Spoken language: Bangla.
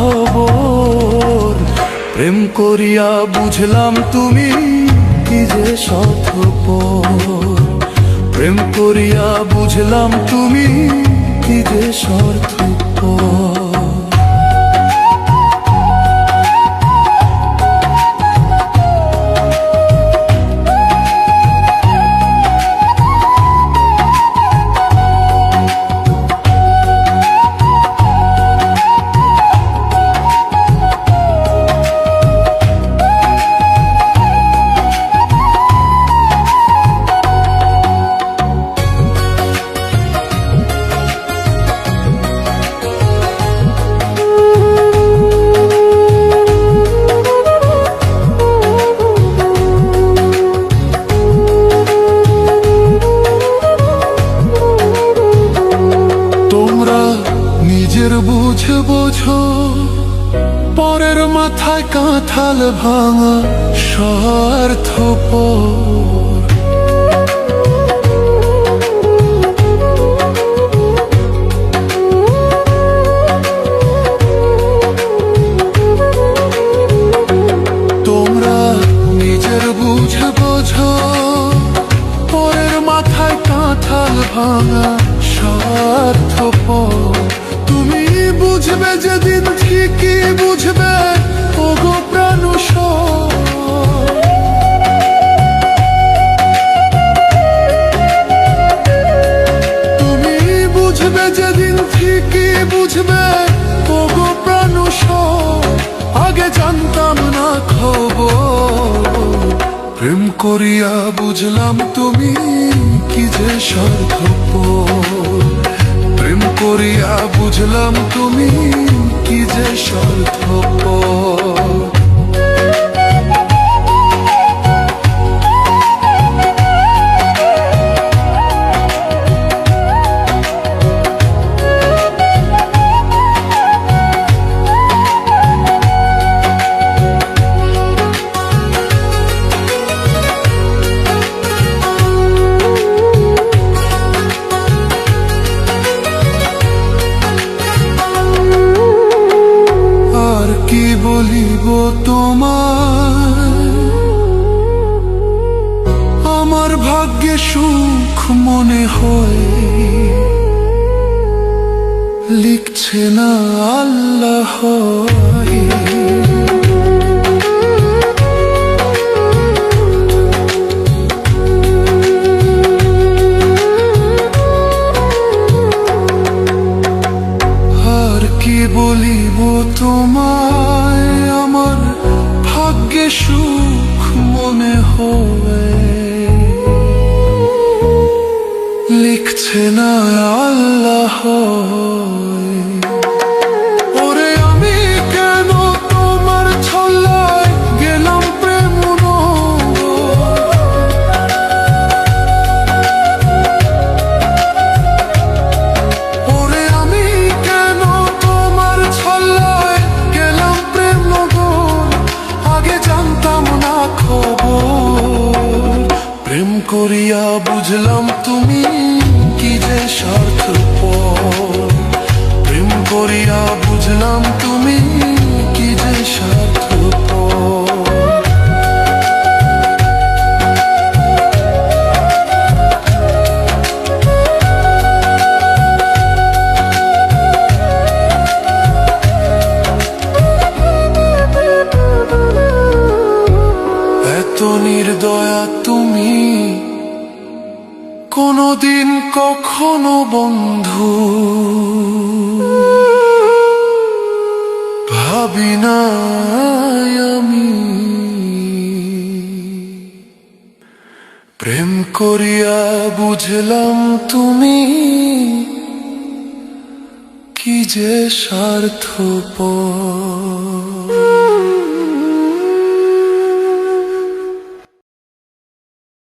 খবর। প্রেম করিয়া বুঝলাম তুমি কি যে স্বার্থপর প্রেম করিয়া বুঝলাম তুমি নিজের বুঝে বোঝো, পরের মাথায় কাঁঠাল ভাঙা স্বার্থ তোমরা নিজের বুঝে বোঝো, পরের মাথায় কাঁঠাল ভাঙা বুঝবে যেদিন ঠিকই বুঝবে, ওগো প্রাণুষ তুমি বুঝবে যেদিন ঠিকই বুঝবে, ওগো প্রাণুষ আগে জানতাম না খবর, প্রেম করিয়া বুঝলাম তুমি কি যে স্বার্থপর। করিয়া বুঝলাম তুমি কি যে স্বার্থপর ভাগ্যে সুখ মনে হয়। লিখছে না আল্লাহ আর কি বলিব তোমায় লিখছে না আল্লাহ ওরে আমি কেন তোমার ছল্লায় গেলাম প্রেম ওরে আমি কেন তোমার ছল্লায় গেলাম প্রেম আগে জানতাম না খবর। প্রেম করিয়া বুঝলাম নির্দয়া তুমি। কোনদিন কখনো বন্ধু। ভাবি না আমি। প্রেম করিয়া বুঝলাম তুমি কি যে স্বার্থপর।